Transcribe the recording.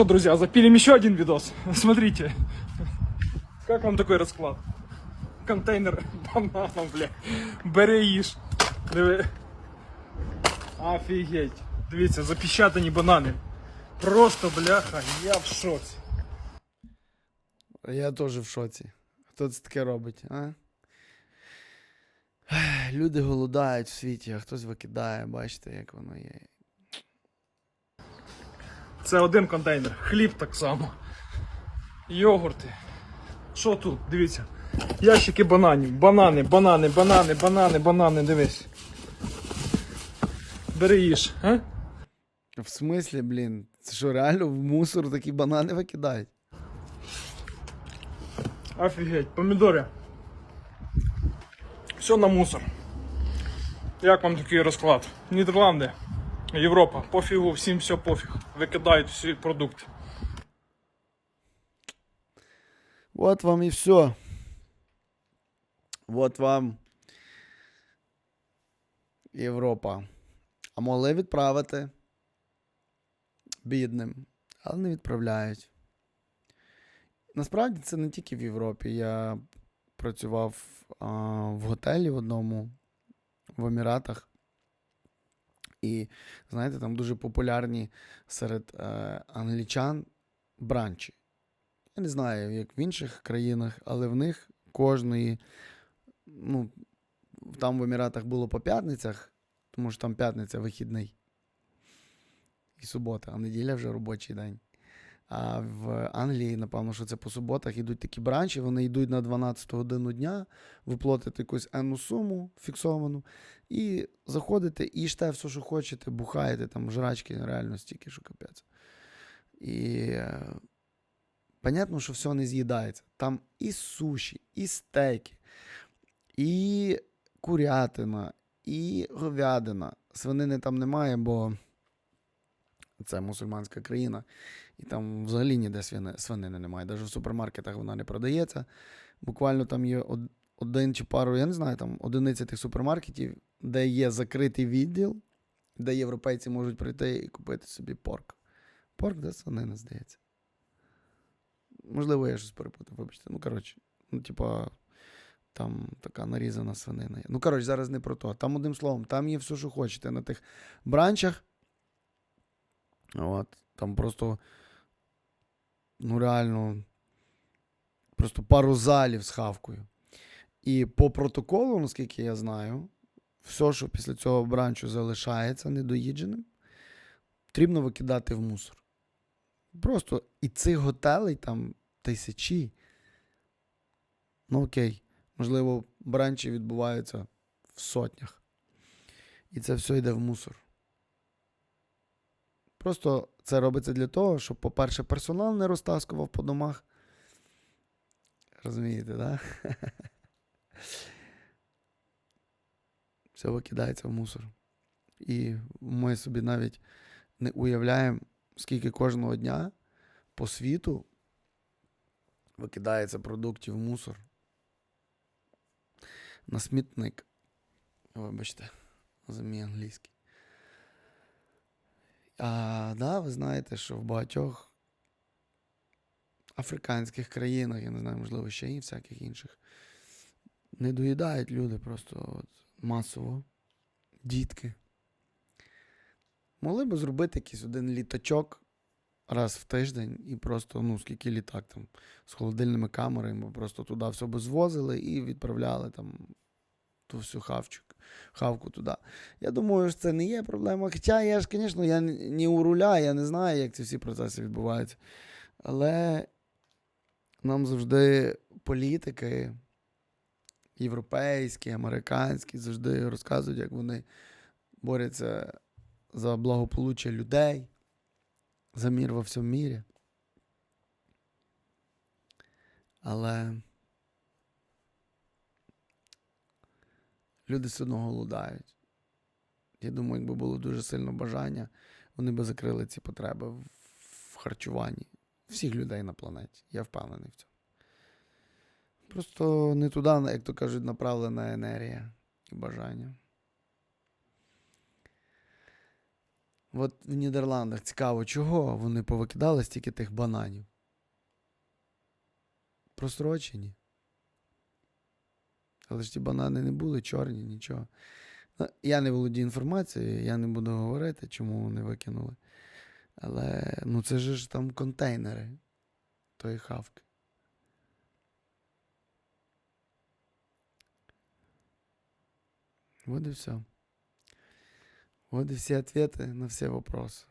Что, друзья, запилим еще один видос. Смотрите. Как вам такой расклад? Контейнер бананов, бля. Бери їж. Диви. Офігеть. Дивіться, запечатані банани. Просто, бляха, я в шоці. Я теж в шоці. Хто це таке робить, а? Люди голодають в світі, а хтось викидає, бачите, як воно є. Це один контейнер. Хліб так само. Йогурти. Що тут? Дивіться. Ящики бананів. Банани, банани, банани, банани, банани, дивись. Бери їж, а? В смислі, блін, це що реально в мусор такі банани викидають? Офігеть, помідори. Все на мусор. Як вам такий розклад? Нідерланди, Європа, пофігу, всім все пофіг. Викидають всі продукти. От вам і все. От вам Європа. А могли відправити бідним, але не відправляють. Насправді це не тільки в Європі. Я працював а, в готелі в одному в Еміратах. І, знаєте, там дуже популярні серед е, англічан бранчі. Я не знаю, як в інших країнах, але в них кожної, ну, там в Еміратах було по п'ятницях, тому що там п'ятниця вихідний. І субота, а неділя вже робочий день. А в Англії, напевно, що це по суботах йдуть такі бранчі, вони йдуть на 12 годину дня, ви платите якусь енну суму фіксовану, і заходите, і їжте все, що хочете, бухаєте, там жрачки реально стільки, що капець. І е, понятно, що все не з'їдається. Там і суші, і стейки, і курятина, і говядина. Свинини там немає, бо це мусульманська країна, і там взагалі ніде свинини немає. Навіть в супермаркетах вона не продається. Буквально там є один чи пару, я не знаю, там одиниці тих супермаркетів, де є закритий відділ, де європейці можуть прийти і купити собі порк. Порк, де свинина, здається. Можливо, я щось перепутав, вибачте. Ну, коротше, ну, типа, там така нарізана свинина. Ну, коротше, зараз не про то. Там, одним словом, там є все, що хочете. На тих бранчах. От, там просто, ну, реально, просто пару залів з хавкою. І по протоколу, наскільки я знаю, все, що після цього бранчу залишається недоїдженим, потрібно викидати в мусор. Просто і цих готелей там тисячі. Ну окей, можливо, бранчі відбуваються в сотнях. І це все йде в мусор. Просто це робиться для того, щоб, по-перше, персонал не розтаскував по домах. Розумієте? Да? Все викидається в мусор. І ми собі навіть не уявляємо, скільки кожного дня по світу викидається продуктів в мусор. На смітник. Вибачте, за мій англійський. А да, ви знаєте, що в багатьох африканських країнах, я не знаю, можливо, ще і всяких інших, не доїдають люди просто от, масово. Дітки. Могли б зробити якийсь один літачок раз в тиждень і просто, ну, скільки літак там з холодильними камерами, просто туди все би звозили і відправляли там ту всю хавчик, хавку туди. Я думаю, що це не є проблема. Хоча я ж, звісно, я не у руля, я не знаю, як ці всі процеси відбуваються. Але нам завжди політики європейські, американські, завжди розказують, як вони борються за благополуччя людей, за мір во всьому мірі. Але люди все одно голодають. Я думаю, якби було дуже сильно бажання, вони би закрили ці потреби в- харчуванні всіх людей на планеті. Я впевнений в цьому. Просто не туди, як то кажуть, направлена енергія і бажання. От в Нідерландах цікаво, чого вони повикидали стільки тих бананів? Прострочені. Але ж ті банани не були чорні, нічого. Ну, я не володію інформацією, я не буду говорити, чому вони викинули. Але ну це ж там контейнери тої хавки. Вот и все. Вот и все ответы на все вопросы.